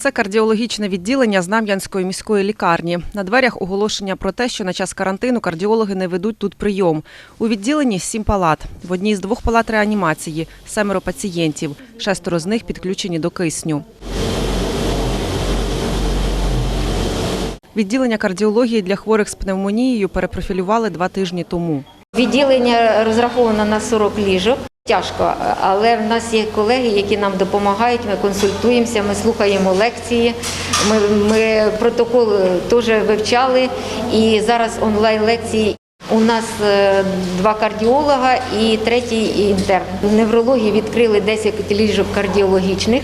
Це кардіологічне відділення Знам'янської міської лікарні. На дверях оголошення про те, що на час карантину кардіологи не ведуть тут прийом. У відділенні сім палат. В одній з двох палат реанімації семеро пацієнтів. Шестеро з них підключені до кисню. Відділення кардіології для хворих з пневмонією перепрофілювали два тижні тому. Відділення розраховано на 40 ліжок. Тяжко, але в нас є колеги, які нам допомагають. Ми консультуємося, ми слухаємо лекції. Ми, ми протокол теж вивчали. І зараз онлайн лекції. У нас е, два кардіолога і третій інтерн. В неврології відкрили 10 ліжок кардіологічних,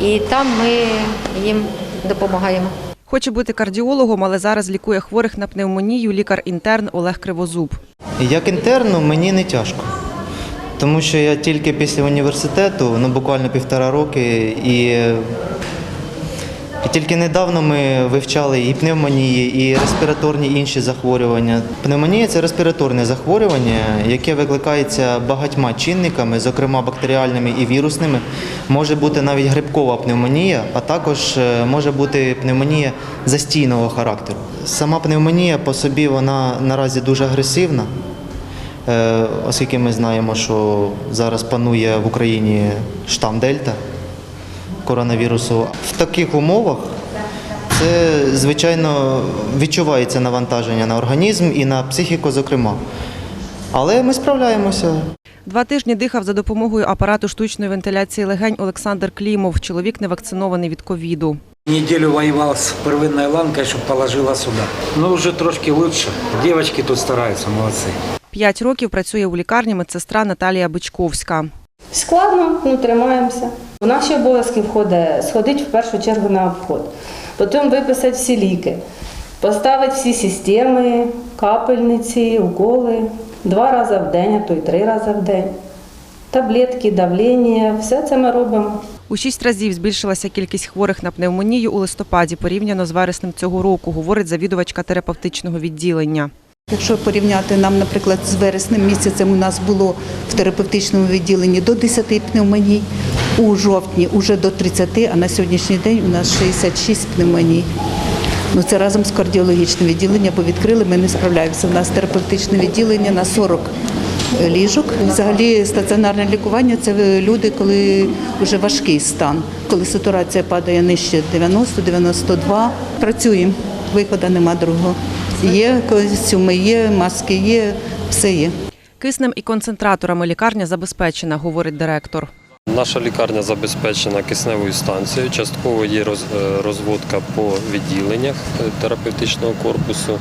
і там ми їм допомагаємо. Хоче бути кардіологом, але зараз лікує хворих на пневмонію лікар-інтерн Олег Кривозуб. Як інтерну мені не тяжко, тому що я тільки після університету, ну буквально півтора роки, і, і тільки недавно ми вивчали і пневмонії, і респіраторні інші захворювання. Пневмонія це респіраторне захворювання, яке викликається багатьма чинниками, зокрема бактеріальними і вірусними. Може бути навіть грибкова пневмонія, а також е, може бути пневмонія застійного характеру. Сама пневмонія по собі вона наразі дуже агресивна. Е, Оскільки ми знаємо, що зараз панує в Україні штам Дельта коронавірусу. В таких умовах це, звичайно, відчувається навантаження на організм і на психіку, зокрема. Але ми справляємося. Два тижні дихав за допомогою апарату штучної вентиляції легень Олександр Клімов. Чоловік не вакцинований від ковіду. Неделю воевал с первинной ланкой, чтобы положила сюда. Но уже трошки лучше. Девочки тут стараются, молодцы. П'ять років працює у лікарні медсестра Наталія Бичковська. Складно, ну тримаємося. В наші обов'язки входить сходити в першу чергу на обход, потім виписати всі ліки, поставити всі системи, капельниці, уколи два рази в день, а то й три рази в день. Таблетки, давлення, все це ми робимо. У шість разів збільшилася кількість хворих на пневмонію у листопаді порівняно з вереснем цього року, говорить завідувачка терапевтичного відділення. Якщо порівняти нам, наприклад, з вереснем місяцем у нас було в терапевтичному відділенні до 10 пневмоній, у жовтні вже до 30, а на сьогоднішній день у нас 66 пневмоній. Ну, це разом з кардіологічним відділенням, бо відкрили, ми не справляємося. У нас терапевтичне відділення на 40 ліжок. Взагалі стаціонарне лікування це люди, коли вже важкий стан, коли сатурація падає нижче 90-92. Працюємо, виходу нема другого. Є костюми, є маски, є, все є. Киснем і концентраторами лікарня забезпечена, говорить директор. Наша лікарня забезпечена кисневою станцією. Частково є е, розводка по відділеннях е, терапевтичного корпусу.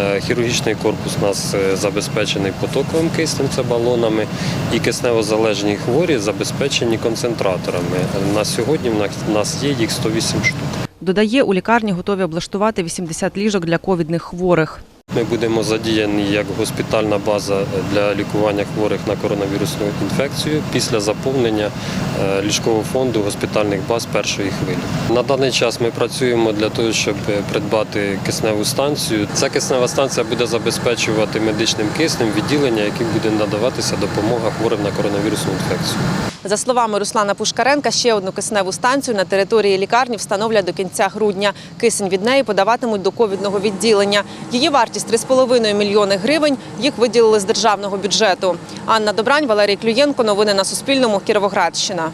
Е, Хірургічний корпус у нас забезпечений потоковим киснем, це балонами, і кисневозалежні хворі забезпечені концентраторами. На сьогодні в нас є їх 108 штук. Додає, у лікарні готові облаштувати 80 ліжок для ковідних хворих. Ми будемо задіяні як госпітальна база для лікування хворих на коронавірусну інфекцію після заповнення е, ліжкового фонду госпітальних баз першої хвилі. На даний час ми працюємо для того, щоб придбати кисневу станцію. Ця киснева станція буде забезпечувати медичним киснем відділення, яким буде надаватися допомога хворим на коронавірусну інфекцію. За словами Руслана Пушкаренка, ще одну кисневу станцію на території лікарні встановлять до кінця грудня. Кисень від неї подаватимуть до ковідного відділення. Її вартість 3,5 мільйони гривень. Їх виділили з державного бюджету. Анна Добрань, Валерій Клюєнко. Новини на Суспільному. Кіровоградщина.